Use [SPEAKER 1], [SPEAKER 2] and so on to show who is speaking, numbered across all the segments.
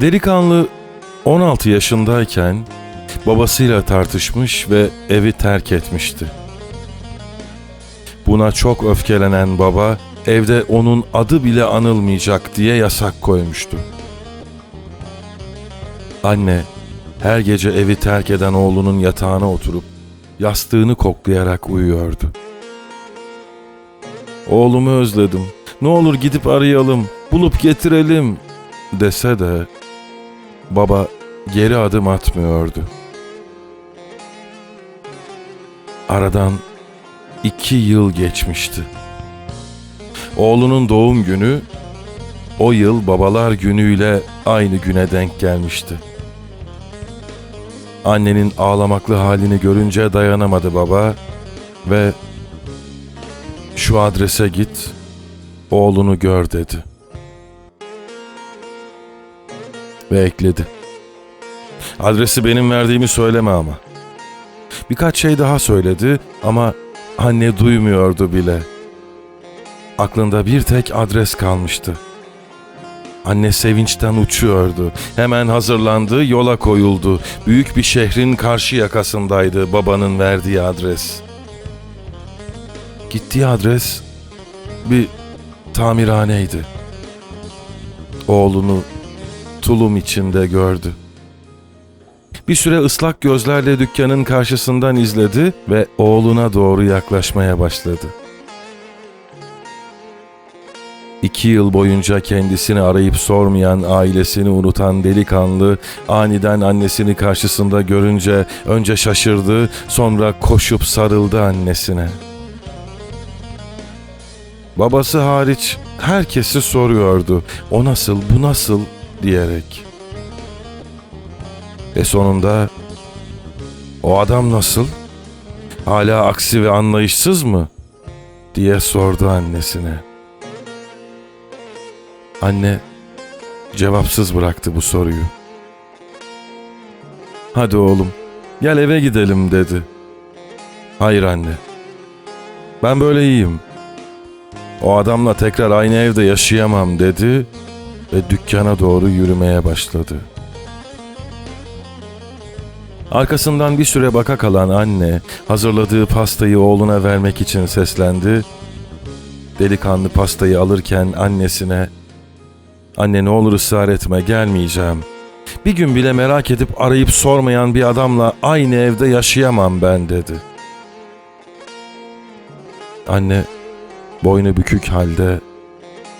[SPEAKER 1] Delikanlı 16 yaşındayken babasıyla tartışmış ve evi terk etmişti. Buna çok öfkelenen baba evde onun adı bile anılmayacak diye yasak koymuştu. Anne her gece evi terk eden oğlunun yatağına oturup yastığını koklayarak uyuyordu. Oğlumu özledim. Ne olur gidip arayalım, bulup getirelim dese de baba geri adım atmıyordu. Aradan iki yıl geçmişti. Oğlunun doğum günü o yıl babalar günüyle aynı güne denk gelmişti. Annenin ağlamaklı halini görünce dayanamadı baba ve şu adrese git, oğlunu gör dedi. Ve ekledi. Adresi benim verdiğimi söyleme ama. Birkaç şey daha söyledi ama anne duymuyordu bile. Aklında bir tek adres kalmıştı. Anne sevinçten uçuyordu. Hemen hazırlandı, yola koyuldu. Büyük bir şehrin karşı yakasındaydı babanın verdiği adres. Gittiği adres bir tamirhaneydi. Oğlunu tulum içinde gördü. Bir süre ıslak gözlerle dükkanın karşısından izledi ve oğluna doğru yaklaşmaya başladı. İki yıl boyunca kendisini arayıp sormayan, ailesini unutan delikanlı aniden annesini karşısında görünce önce şaşırdı, sonra koşup sarıldı annesine. Babası hariç herkesi soruyordu. O nasıl, bu nasıl diyerek. Ve sonunda o adam nasıl? Hala aksi ve anlayışsız mı? diye sordu annesine. Anne cevapsız bıraktı bu soruyu. Hadi oğlum, gel eve gidelim dedi. Hayır anne. Ben böyle iyiyim. O adamla tekrar aynı evde yaşayamam dedi ve dükkana doğru yürümeye başladı. Arkasından bir süre baka kalan anne hazırladığı pastayı oğluna vermek için seslendi. Delikanlı pastayı alırken annesine ''Anne ne olur ısrar etme gelmeyeceğim. Bir gün bile merak edip arayıp sormayan bir adamla aynı evde yaşayamam ben.'' dedi. Anne boynu bükük halde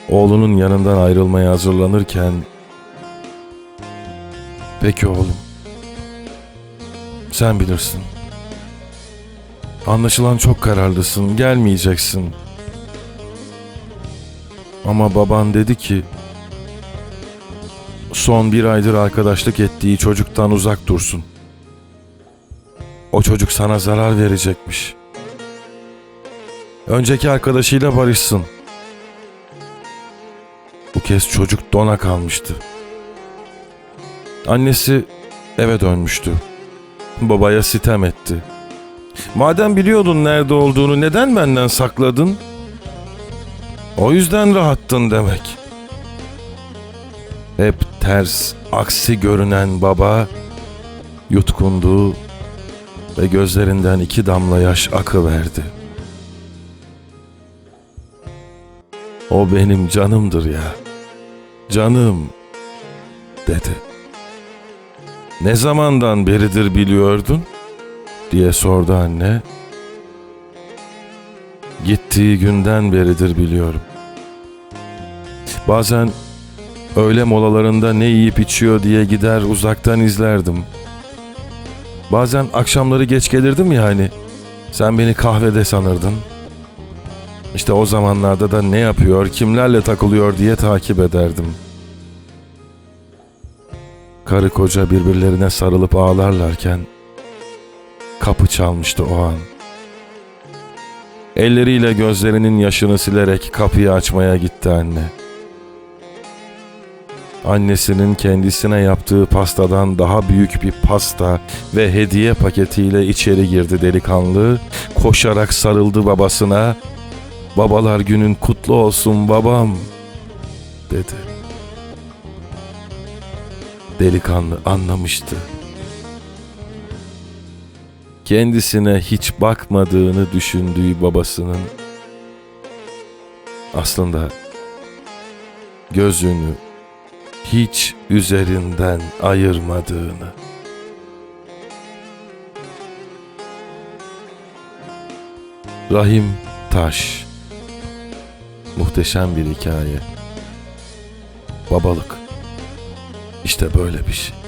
[SPEAKER 1] oğlunun yanından ayrılmaya hazırlanırken ''Peki oğlum, sen bilirsin. Anlaşılan çok kararlısın, gelmeyeceksin. Ama baban dedi ki, son bir aydır arkadaşlık ettiği çocuktan uzak dursun. O çocuk sana zarar verecekmiş. Önceki arkadaşıyla barışsın. Kez çocuk dona kalmıştı. Annesi eve dönmüştü babaya sitem etti. Madem biliyordun nerede olduğunu neden benden sakladın? O yüzden rahattın demek. Hep ters, aksi görünen baba yutkundu ve gözlerinden iki damla yaş akıverdi. O benim canımdır ya. Canım dedi. Ne zamandan beridir biliyordun? diye sordu anne. Gittiği günden beridir biliyorum. Bazen öğle molalarında ne yiyip içiyor diye gider uzaktan izlerdim. Bazen akşamları geç gelirdim yani. Sen beni kahvede sanırdın. İşte o zamanlarda da ne yapıyor, kimlerle takılıyor diye takip ederdim.'' Karı koca birbirlerine sarılıp ağlarlarken kapı çalmıştı o an. Elleriyle gözlerinin yaşını silerek kapıyı açmaya gitti anne. Annesinin kendisine yaptığı pastadan daha büyük bir pasta ve hediye paketiyle içeri girdi delikanlı. Koşarak sarıldı babasına. Babalar günün kutlu olsun babam dedi. delikanlı anlamıştı. Kendisine hiç bakmadığını düşündüğü babasının aslında gözünü hiç üzerinden ayırmadığını. Rahim Taş Muhteşem bir hikaye. Babalık. İşte böyle bir şey.